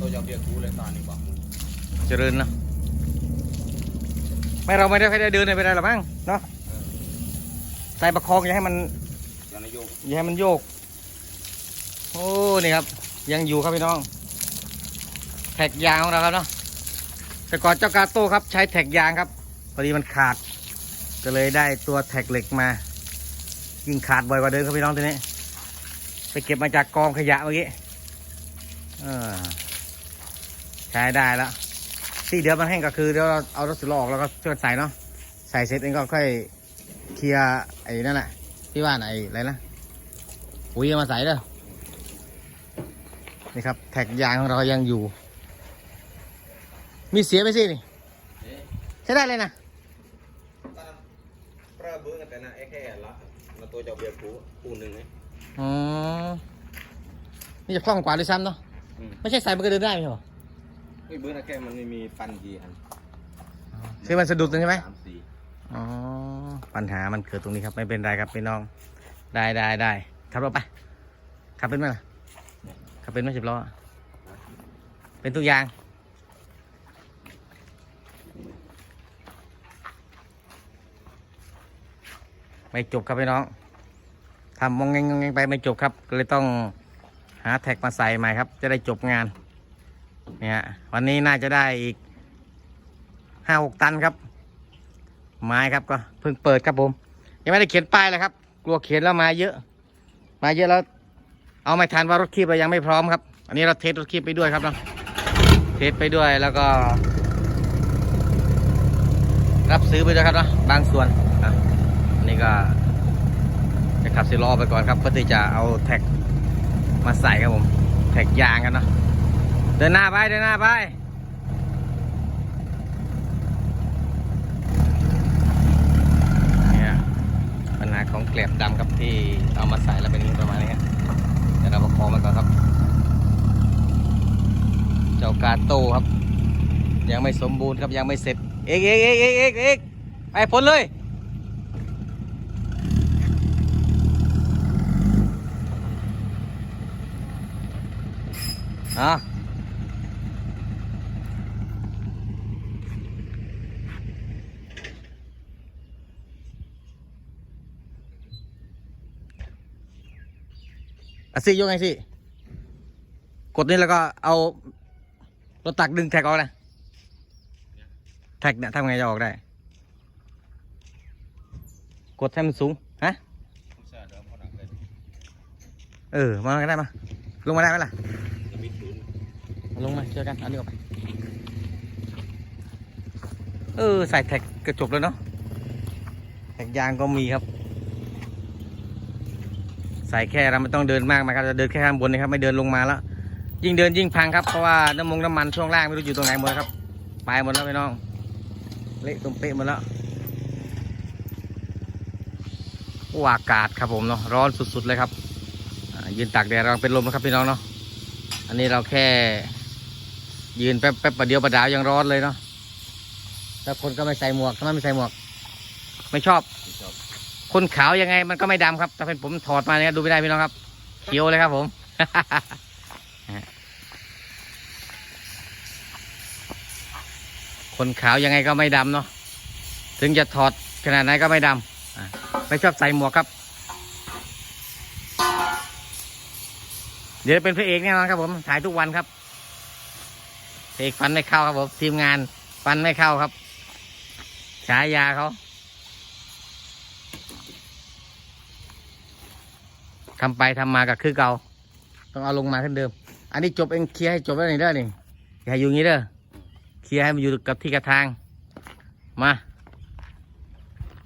ตัวจะเบียกูเลยตอนนี้บอกเจริญนะไม่เราไม่ได้ใค่อยได้เดินเลยไปได้หรอมั้งเนาะใส่ประคองอย่าให้มันอย่าให้มันโยก โอ้นี่ครับ ยังอยู่ครับพี่น้อง แท็กยางของเราครับเนาะแต่ก่อนเจ้ากาโต้ครับ ใช้แท็กยางครับพอดีมันขาด ก็เลยได้ตัวแท็กเหล็กมายิ่งขาดบ่อยกว่าเดิมครับพี่น้องทีนี้ไปเก็บมาจากกองขยะเมื่อกี้เออ ใช้ได้แล้วที่เดี๋ยวมันแห้งก็คือเดี๋ยวเราเอารถสุลออกแล้วก็ช่วยใส่เนาะใส่เสร็จเองก็ค่อยเคลียร์ไอ้นั่นแหละที่ว่าไหนอะไรนะปุ๋ยเอามาใส่เด้อนี่ครับ แท็กยางของเรายังอยู่ มีเสียไหมสินี่ใช้ได้เลยนะปลาเบื้องแต่นะไอ้แค่ละมาตัวจะเบียร์กูกูหนึ่งไงอ๋อนี่จะคล่องกว่าด้วยซ้ำเนาะไม่ใช่ใส่มันก็เดินได้ไม่ใช่หรอ ไอ้เบื้องแค่มันไม่มีฟันกี่อันคือมันสะดุดใช่ไหมสามสี่อ๋อ ปัญหามันเกิดตรงนี้ครับ ไม่เป็นไรครับพี่น้อง ได้ได้ได้ขับรถไปขับเป็นไหมล่ะขับเป็นไหมสิบล้อ เป็นตัวอย่างไม่จบครับพี่น้องทำมองเงงงงไปไม่จบครับ ก็เลยต้องหาแท็กมาใส่ใหม่ครับ จะได้จบงาน เนี่ยวันนี้น่าจะได้อีกห้าหกตันครับ ไม้ครับก็เพิ่งเปิดครับผม ยังไม่ได้เขียนป้ายเลยครับ กลัวเขียนแล้วมาเยอะ มาเยอะแล้ว เอาไม่ทันว่ารถคีบเรายังไม่พร้อมครับ อันนี้เราเทสรถคีบไปด้วยครับเนาะเทสไปด้วยแล้วก็ รับซื้อไปด้วยครับเนาะบางส่วนอะอันนี่ก็จะขับซีล้อไปก่อนครับเพื่อที่จะเอาแท็กมาใส่ครับผม แท็กยางกันเนาะ เดินหน้าไป เดินหน้าไป เนี่ยปัญหาของแกลบดำครับที่เอามาใส่แล้วเป็นประมาณนี้ครับเดี๋ยวเราประคองมันก่อนครับ เจ้ากาโต้ครับ ยังไม่สมบูรณ์ครับยังไม่เสร็จ เอกเอกเอกเอกเอกเอกไปพ้นเลยอ่ อะสิยกไงสิ กดนี่แล้วก็เอารถตักดึงแท็กออกนะแท็กเนี่ยทำไงจะออกได้ กดให้มันสูง ฮะ เออ มาก็ได้มา ลงมาได้ไหมล่ะ ลงมาเจอกัน เอานี่ออกไป เออ ใส่แท็กกระจบแล้วเนาะ แท็กยางก็มีครับ ใส่แค่เราไม่ต้องเดินมากนะครับจะเดินแค่ข้างบนนะครับไม่เดินลงมาแล้ว ยิ่งเดินยิ่งพังครับเพราะว่าน้ำมงน้ำมันช่วงล่างไม่รู้อยู่ตรงไหนหมดครับไปหมดแล้วพี่น้องเละตุ้มเป๊ะหมดแล้วโอ้อากาศครับผมเนาะร้อนสุดๆเลยครับยืนตากแดดเราเป็นลมนะครับพี่น้องเนาะอันนี้เราแค่ ยืนแป๊บแป๊บประเดียวประดาวยังร้อนเลยเนาะแต่คนก็ไม่ใส่หมวกทำไมไม่ใส่หมวก ไม่ชอบ คนขาวยังไงมันก็ไม่ดำครับถ้าเป็นผมถอดมาเนี่ยดูไม่ได้พี่น้องครับ เขียวเลยครับผมคนขาวยังไงก็ไม่ดำเนาะถึงจะถอดขนาดไหนก็ไม่ดำอะไม่ชอบใส่หมวกครับ เดี๋ยวเป็นพระเอกแน่นอนครับผมถ่ายทุกวันครับพระเอกฟันไม่เข้าครับผมทีมงานฟันไม่เข้าครับฉายาเขา ทำไปทำมากับคือเก่าต้องเอาลงมาขึ้นเดิม อันนี้จบเองเคลียร์ให้จบแล้วนี่เด้อนี่อย่าอยู่งี้เด้อเคลียร์ให้มันอยู่กับที่กับทาง มา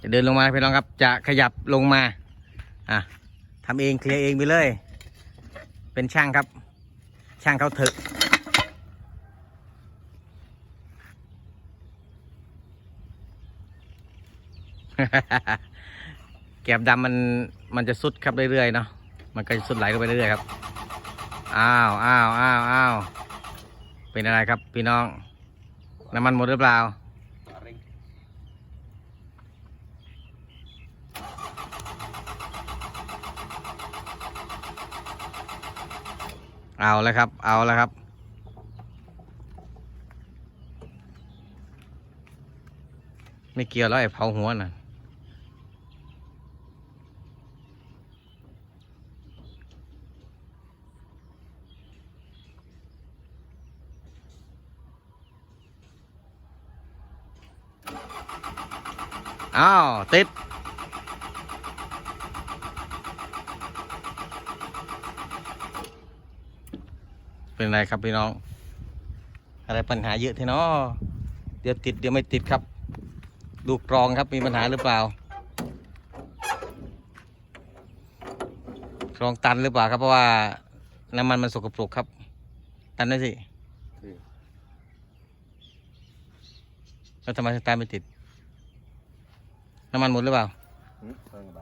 จะเดินลงมาพี่น้องครับ จะขยับลงมา อะทำเองเคลียร์เองไปเลย เป็นช่างครับ ช่างเขาเถอะแกบดำมันมันจะสุดครับเรื่อยๆเนาะ มันก็จะสุดไหลเข้ไปเรื่อยๆครับ อ้าวอ้าวอ้าวอ้าวเป็นอะไรครับ พี่น้อง น้ำมันหมดหรือเปล่า เอาแล้วครับ เอาแล้วครับไม่เกี่ยวแล้วไอ้เผาหัวน่ะ อ้าว ติด เป็นไรครับพี่น้อง อะไรปัญหาเยอะที่เนาะเดี๋ยวติดเดี๋ยวไม่ติดครับ ดูกรองครับมีปัญหาหรือเปล่า กรองตันหรือเปล่าครับเพราะว่าน้ำมันมันสกปรกครับ ตันได้สิแล้วทำไมสตาร์ทไม่ติด น้ำมันหมดหรือเปล่าเพิ่งไป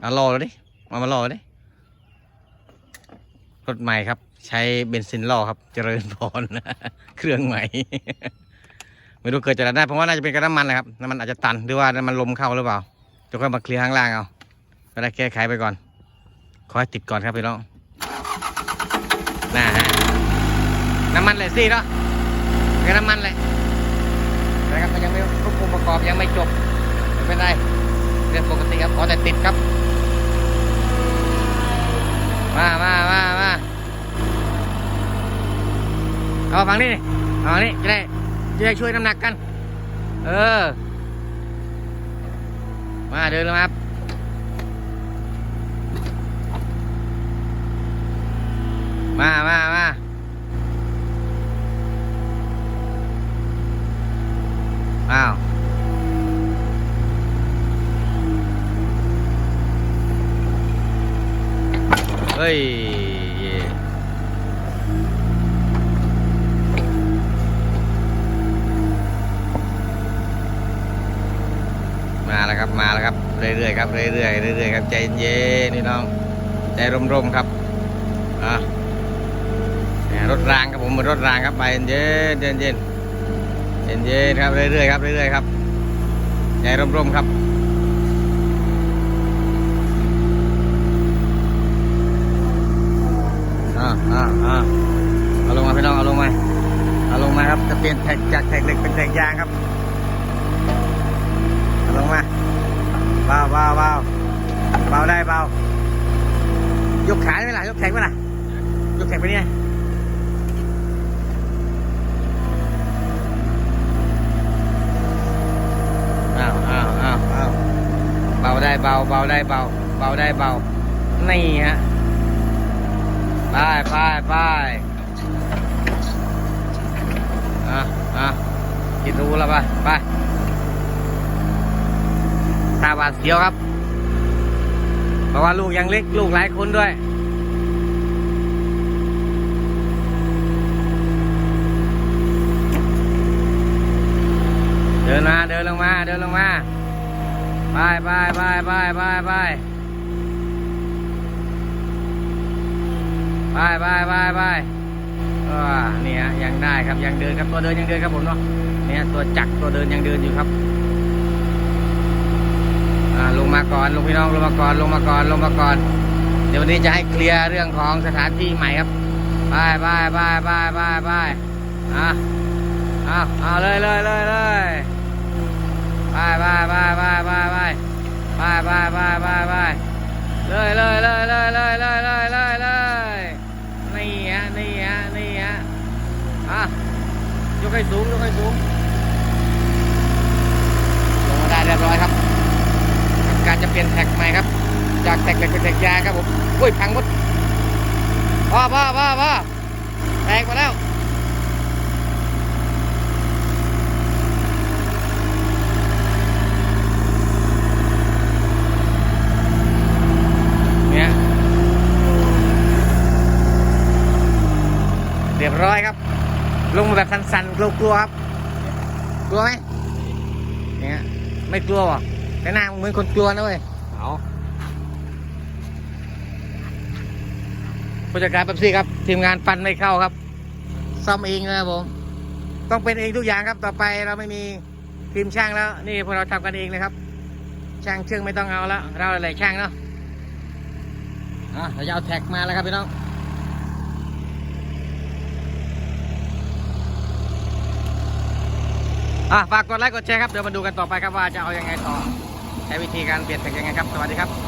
เอารอเลยดิมามารอเลยดิรถใหม่ครับ ใช้เบนซินล่อครับ เจริญพร เครื่องใหม่ ไม่รู้เกิดจากอะไรได้เพราะว่าน่าจะเป็นกระน้ำมันนะครับน้ำมันอาจจะตันหรือว่าน้ำมันลมเข้าหรือเปล่าเดี๋ยวค่อยมาเคลียร์ข้างล่างเอาก็ได้แก้ไขไปก่อนขอให้ติดก่อนครับพี่น้องน่าฮะน้ำมันเลยสิเนาะเป็นน้ำมันเลยนะครับมันยังไม่ครบองค์ประกอบยังไม่จบไม่เป็นไรเรื่องปกติครับขอแต่ติดครับมามามามาเอาฟังนี่เอาฟังนี่จะได้ จะได้ช่วยน้ำหนักกัน เออ มาเดินลงมาครับมามามาอ้าวเฮ้ย มาแล้วครับ มาแล้วครับ เรื่อยๆครับ เรื่อยๆเรื่อยๆครับใจเย็นๆนี่น้อง ใจร่มๆครับอะรถรางครับผมเหมือนรถรางครับไปเย็นๆเย็นๆเย็นๆครับเรื่อยๆครับเรื่อยๆครับใจร่มๆครับอ่าอ่าอ่าเอาลงมาพี่น้องเอาลงมาเอาลงมาครับจะเปลี่ยนแท็กจากแท็กเหล็กเป็นแท็กยางครับเอาลงมา เบาเบาเบาเบาได้เบายกขาได้ไหมล่ะยกแท็กไหมล่ะยกแท็กไปนี่ไงอ้าวอ้าวอ้าวอ้าวเบาได้เบาเบาได้เบาเบาได้เบานี่ฮะไปไปไปอะอะกินรู้แล้วไปไป ตาบาดเสียวครับ เพราะว่าลูกยังเล็กลูกหลายคนด้วย เดินมาเดินลงมา เดินลงมาไปไปไปไปไปไปไปไปไปไปก็นี่ฮะยังได้ครับยังเดินครับตัวเดินยังเดินครับผมเนาะเนี่ยตัวจักรตัวเดินยังเดินอยู่ครับ ลงมาก่อนลงพี่น้องลงมาก่อนลงมาก่อนลงมาก่อน เดี๋ยววันนี้จะให้เคลียร์เรื่องของสถานที่ใหม่ครับไปไปไปไปไปไปอะอะเอาเลยเลยเลยเลยไปไปไปไปไปไปไปไปไปไปไปเลยเลยเลยเลยเลยเลยเลยเลยเลยนี่ฮะนี่ฮะนี่ฮะอะยกให้สูงยกให้สูงลงมาได้เรียบร้อยครับ จะเปลี่ยนแท็กใหม่ครับ จากแท็กเหล็กเป็นแท็กยางครับผมอุ้ยพังหมดพ่อพ่อพ่อพ่อแตกมาแล้วเนี่ยเรียบร้อยครับ ลงมาแบบสันๆกลัวๆครับ กลัวไหมเนี่ยไม่กลัวหรอ แต่หน้ามึงเหมือนคนกลัวนะเว้ยเอาผู้จัดการเป๊ปซี่ครับ ทีมงานฟันไม่เข้าครับ ซ่อมเองนะครับผม ต้องเป็นเองทุกอย่างครับ ต่อไปเราไม่มีทีมช่างแล้ว นี่พวกเราทำกันเองเลยครับ ช่างเชื่องไม่ต้องเอาแล้วเราอะไรช่างเนาะอะเราจะเอาแท็กมาแล้วครับพี่น้องอะฝากกดไลค์กดแชร์ครับ เดี๋ยวมาดูกันต่อไปครับว่าจะเอายังไงต่อใช้วิธีการเปลี่ยนแท็กยังไงครับ สวัสดีครับ